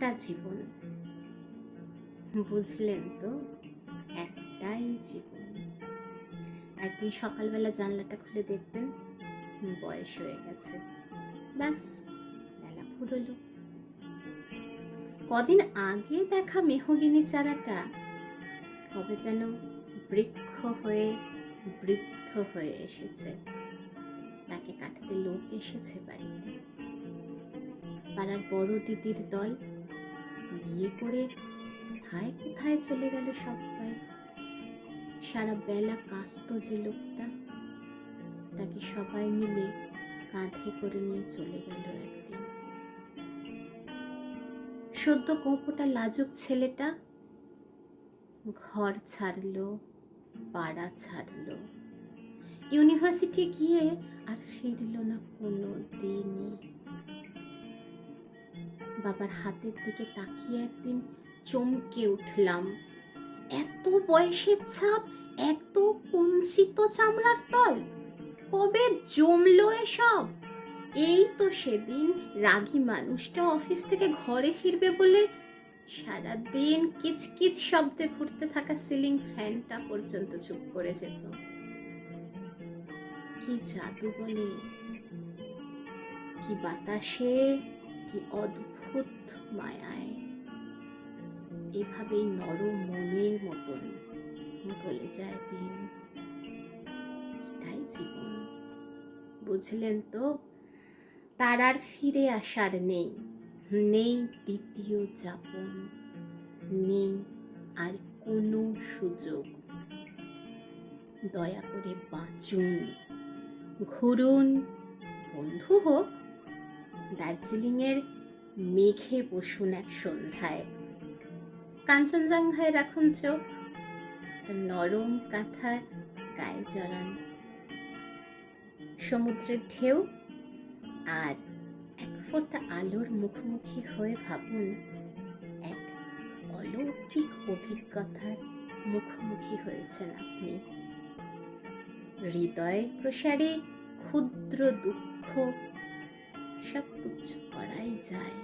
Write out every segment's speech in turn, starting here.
একটা জীবন। বুঝলেন তো? একটাই জীবন। একদিন সকালবেলা জানলাটা খুলে দেখবেন, বয়স হয়ে গেছে। ব্যাস, বেলা ফুরলো। কদিন আগে দেখা মেহগিনি চারাটা, কবে যেন বৃক্ষ হয়ে বৃদ্ধ হয়ে এসেছে। তাকে কাটতে লোক এসেছে বাড়িতে। পাড়ার বড় দিদির দল বিয়ে করে কোথায় কোথায় চলে গেল সবাই সারা বেলা কাস্ত যে লোকটা, তাকে সবাই মিলে কাঁধে করে নিয়ে চলে গেল একদিন। সদ্য কোপোটা লাজুক ছেলেটা ঘর ছাড়লো, পাড়া ছাড়লো। ইউনিভার্সিটি গিয়ে আর ফিরল না কোনো দিনই। বাবার হাতের দিকে তাকিয়ে একদিন চমকে উঠলাম। এত বয়সের ছাপ, এত কুঞ্চিত চামড়ার তল, কবে জমলো এসব? এই তো সেদিন রাগী মানুষটা অফিস থেকে ঘরে ফিরবে বলে সারাদিন কিচকিচ শব্দে ঘুরতে থাকা সিলিং ফ্যানটা পর্যন্ত চুপ করে যেত। কি জাদু বলে, কি বাতাসে কি অদ্ভুত মায়ায়। এভাবেই নরম মনের মতন গলে যায় দিন। এটাই জীবন। বুঝলেন তো? তার আর ফিরে আসার নেই। নেই দ্বিতীয় যাপন। নেই আর কোনো সুযোগ। দয়া করে বাঁচুন। ঘুরুন। বন্ধু হোক দার্জিলিংয়ের মেঘে বসুন এক সন্ধ্যায়। কাঞ্চনজঙ্ঘায় রাখুন চোখ, একটা নরম কাঁথা গায়ে জড়ান। সমুদ্রের ঢেউ, আর এক ফোঁটা আলোর মুখোমুখি হয়ে ভাবুন, এক অলৌকিক অভিজ্ঞতার মুখোমুখি হয়েছেন আপনি। হৃদয় প্রসারে ক্ষুদ্র দুঃখ সব কিছু করাই যায়।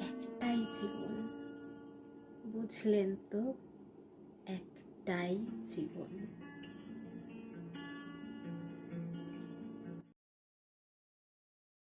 একটাই জীবন বুঝলেন তো? একটাই জীবন।